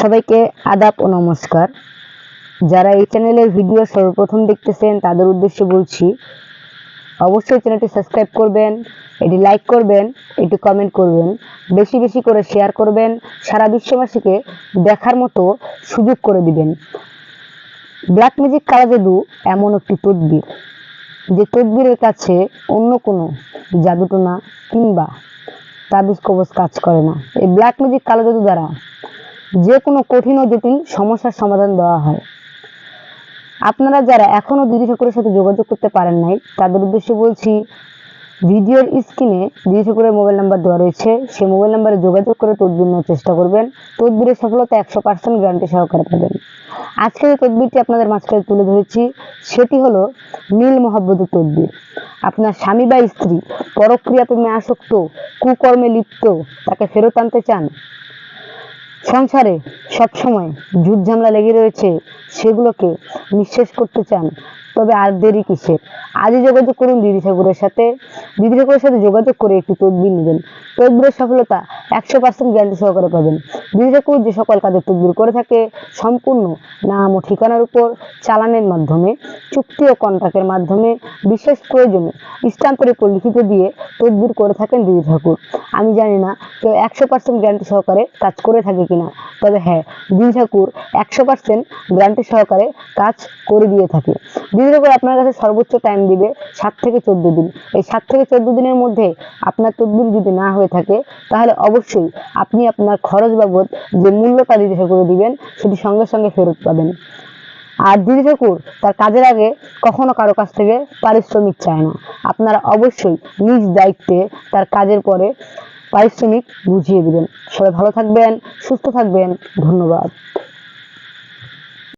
সবাইকে আদাব ও নমস্কার। যারা এই চ্যানেলের ভিডিও সর্বপ্রথম দেখতেছেন, তাদের উদ্দেশ্যে বলছি, অবশ্যই চ্যানেলটি সাবস্ক্রাইব করবেন, এটি লাইক করবেন, এটি কমেন্ট করবেন, বেশি বেশি করে শেয়ার করবেন, সারা বিশ্ববাসীকে দেখার মতো সুযোগ করে দিবেন। ব্ল্যাক ম্যাজিক কালা জাদু এমন একটি তদবির, যে তদবিরের কাছে অন্য কোনো জাদুটোনা কিংবা তাবিজ কবজ কাজ করে না। এই ব্ল্যাক ম্যাজিক কালো জাদু দ্বারা যে কোনো কঠিন ও জটিল সমস্যার সমাধান দেওয়া হয়। আপনারা যারা এখনও দিদি ঠাকুরের সাথে যোগাযোগ করতে পারেন নাই, তাদের উদ্দেশ্যে বলছি, ভিডিওর স্ক্রিনে দিদি ঠাকুরের মোবাইল নাম্বার দেওয়া রয়েছে। সেই মোবাইল নাম্বারে যোগাযোগ করে তদবির নেওয়ার চেষ্টা করবেন। তদবিরের সফলতা একশো পার্সেন্ট গ্যারান্টি সহকারে পাবেন। আজকে যে তদবিরটি আপনাদের মাঝখানে তুলে ধরেছি। সেটি হলো নীল মহব্বতের তদবির। আপনার স্বামী বা স্ত্রী পরক্রিয়া প্রেমে আসক্ত, কুকর্মে লিপ্ত, তাকে ফেরত আনতে চান সংসারে সবসময় ঝুট ঝামেলা লেগে রয়েছে, সেগুলোকে নিঃশেষ করতে চান। তবে আর দেরি কিসের? আজই যোগাযোগ করুন দিদি ঠাকুরের সাথে। দিদি ঠাকুরের সাথে যোগাযোগ করে একটি তদবির নেবেন। তদবিরের সফলতা একশো পার্সেন্ট গ্যারান্টি সহকারে পাবেন। ঠাকুর যে সকল কাজের তদবির করে থাকে, সম্পূর্ণ নাম ও ঠিকানার উপর চালানের মাধ্যমে, চুক্তি ও কন্ট্রাক্টের মাধ্যমে, বিশেষ প্রয়োজনে স্টাম্পের উপর লিখিত দিয়ে তদবির করে থাকেন দিদি ঠাকুর। আমি জানি না কেউ একশো পার্সেন্ট গ্যারান্টি সহকারে কাজ করে থাকে কিনা, তবে হ্যাঁ দিদি ঠাকুর একশো পার্সেন্ট গ্যারান্টি সহকারে কাজ করে দিয়ে থাকে। দিদি ঠাকুর, আপনার কাছে সর্বোচ্চ টাইম দিবে সাত থেকে চোদ্দ দিন। এই সাত থেকে চোদ্দ দিনের মধ্যে আপনার তদবির যদি না হয়ে থাকে, তাহলে অবশ্যই আপনি আপনার খরচ বাবদ যে মূল্যটা দিদি ঠাকুরে দিবেন, সেটি সঙ্গে সঙ্গে ফেরত পাবেন। আর দিদি ঠাকুর, তার কাজের আগে কখনো কারও কাছ থেকে পারিশ্রমিক চায় না। আপনারা অবশ্যই নিজ দায়িত্বে তার কাজের পরে পারিশ্রমিক বুঝিয়ে দিবেন। সবাই ভালো থাকবেন, সুস্থ থাকবেন। ধন্যবাদ।